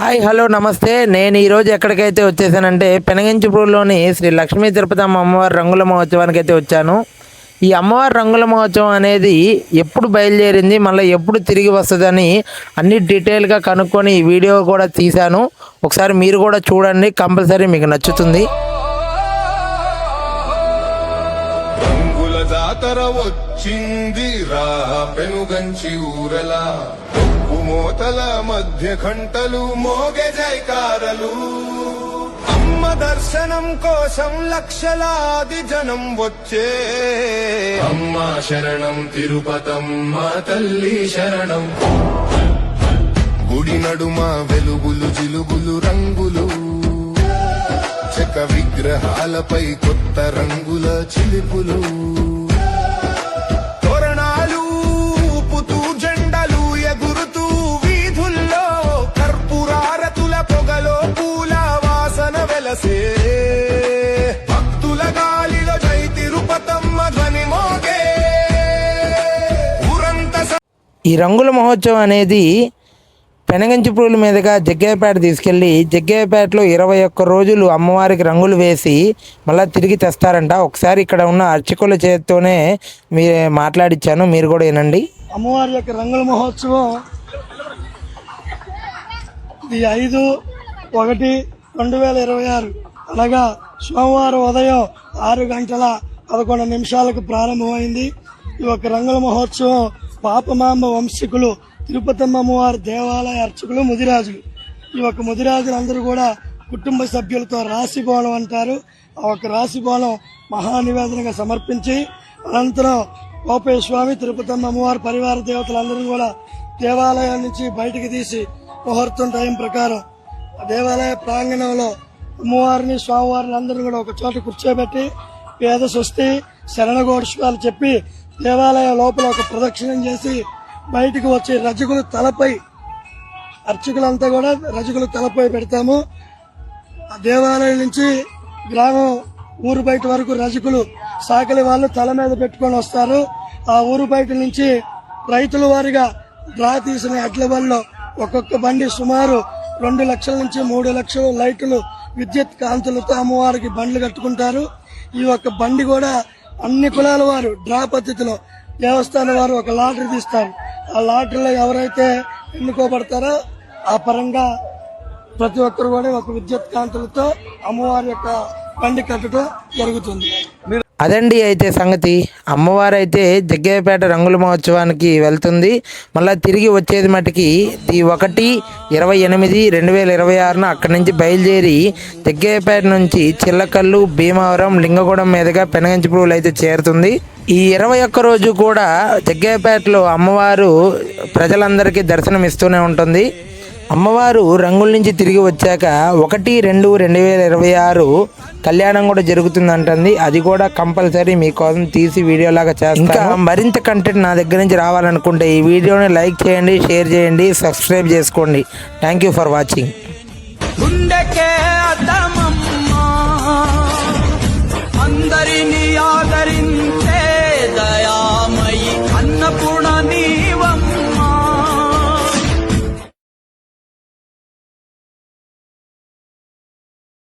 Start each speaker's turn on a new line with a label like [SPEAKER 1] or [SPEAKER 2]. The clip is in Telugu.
[SPEAKER 1] హాయ్ హలో నమస్తే. నేను ఈరోజు ఎక్కడికైతే వచ్చేసానంటే పెనగించిపూర్లోని శ్రీ లక్ష్మీ తిరుపతి అమ్మ అమ్మవారి రంగుల మహోత్సవానికి అయితే వచ్చాను. ఈ అమ్మవారి రంగుల మహోత్సవం అనేది ఎప్పుడు బయలుదేరింది మళ్ళీ ఎప్పుడు తిరిగి వస్తుందని అన్ని డీటెయిల్గా కనుక్కొని ఈ వీడియో కూడా తీశాను. ఒకసారి మీరు కూడా చూడండి కంపల్సరీ మీకు నచ్చుతుంది.
[SPEAKER 2] వచ్చింది రా పెనుగంచి ఊరలా. మోతల మధ్య గంటలు మోగే జైకారలు. అమ్మ దర్శనం కోసం లక్షలాది జనం వచ్చే. అమ్మ శరణం తిరుపతమ్మ తల్లి శరణం. గుడి నడుమ వెలుగులు జిలుగులు రంగులు. చెక్క విగ్రహాలపై కొత్త రంగుల చిలుపులు
[SPEAKER 1] ఈ రంగుల మహోత్సవం అనేది పెనగంచి పూల మీదుగా జగ్గయ్యపేట తీసుకెళ్ళి జగ్గయ్యపేటలో ఇరవై ఒక్క రోజులు అమ్మవారికి రంగులు వేసి మళ్ళీ తిరిగి తెస్తారంట. ఒకసారి ఇక్కడ ఉన్న అర్చకుల చేతితోనే మీ మాట్లాడిచ్చాను. మీరు కూడా వినండి.
[SPEAKER 3] అమ్మవారి యొక్క రంగుల మహోత్సవం ఇది ఐదు ఒకటి రెండు వేల ఇరవై ఆరు. అనగా సోమవారం ఉదయం ఆరు గంటల పదకొండు నిమిషాలకు ప్రారంభమైంది. ఈ యొక్క రంగుల మహోత్సవం పాపమాంబ వంశీకులు తిరుపతమ్మ అమ్మవారి దేవాలయ అర్చకులు ముదిరాజులు. ఈ యొక్క ముదిరాజులు అందరూ కూడా కుటుంబ సభ్యులతో రాశి బోనం అంటారు. ఆ యొక్క రాశి బోనం మహానివేదనగా సమర్పించి అనంతరం గోపయ్య స్వామి తిరుపతమ్మ అమ్మవారి పరివార దేవతలందరూ కూడా దేవాలయం నుంచి బయటికి తీసి ముహూర్తం టైం ప్రకారం దేవాలయ ప్రాంగణంలో అమ్మవారిని స్వామివారిని అందరూ కూడా ఒక చోట కూర్చోబెట్టి పేద స్వస్తి శరణఘోషాలు చెప్పి దేవాలయం లోపల ఒక ప్రదక్షిణం చేసి బయటకు వచ్చే రజకులు తలపై అర్చకులంతా కూడా రజకులు తలపై పెడతాము. ఆ దేవాలయం నుంచి గ్రామం ఊరు బయట వరకు రజకులు సాకలి వాళ్ళు తల మీద పెట్టుకొని వస్తారు. ఆ ఊరు బయట నుంచి రైతుల వారిగా డ్రా తీసిన ఎడ్ల వల్ల ఒక్కొక్క బండి సుమారు రెండు లక్షల నుంచి మూడు లక్షల లైట్లు విద్యుత్ కాంతులతో అమ్మవారికి బండ్లు కట్టుకుంటారు. ఈ ఒక్క బండి కూడా అన్ని కులాల వారు డ్రా పద్ధతిలో దేవస్థానం వారు ఒక లాటరీ తీస్తారు ఆ లాటరీలో ఎవరైతే ఎన్నుకోబడతారో ఆ పరంగా ప్రతి ఒక్కరు కూడా ఒక విద్యుత్ కాంతులతో అమ్మవారి యొక్క పండి కట్టడం జరుగుతుంది.
[SPEAKER 1] అదండి అయితే సంగతి. అమ్మవారు అయితే జగ్గయ్యపేట రంగుల మహోత్సవానికి వెళ్తుంది. మళ్ళీ తిరిగి వచ్చేది మటుకి ఈ ఒకటి ఇరవై ఎనిమిది రెండు వేల ఇరవై ఆరున అక్కడి నుంచి బయలుదేరి జగ్గయ్యపేట నుంచి చిల్లకల్లు భీమవరం లింగగూడెం మీదుగా పెనగంచిపూలు అయితే చేరుతుంది. ఈ ఇరవై ఒక్క రోజు కూడా జగ్గయ్యపేటలో అమ్మవారు ప్రజలందరికీ దర్శనం ఇస్తూనే ఉంటుంది. అమ్మవారు రంగుల నుంచి తిరిగి వచ్చాక ఒకటి రెండు రెండు వేల ఇరవై ఆరు కళ్యాణం కూడా జరుగుతుందంటుంది. అది కూడా కంపల్సరీ మీకోసం తీసి వీడియో లాగా చేస్తాను. ఇంకా మరింత కంటెంట్ నా దగ్గర నుంచి రావాలనుకుంటే ఈ వీడియోని లైక్ చేయండి షేర్ చేయండి సబ్స్క్రైబ్ చేసుకోండి. Thank you for watching